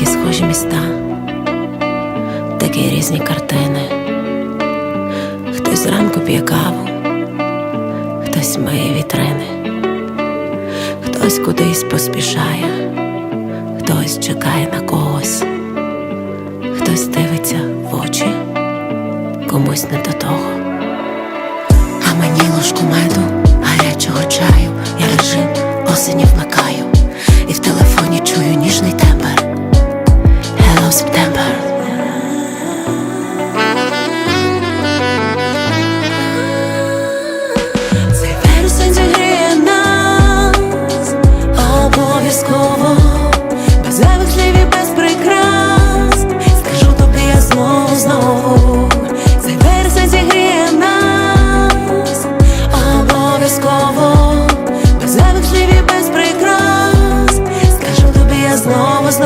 такі схожі міста, такі різні картини. Хтось зранку п'є каву, хтось миє вітрини, хтось кудись поспішає, хтось чекає на когось, хтось дивиться в очі, комусь не до того. А мені ложку меду,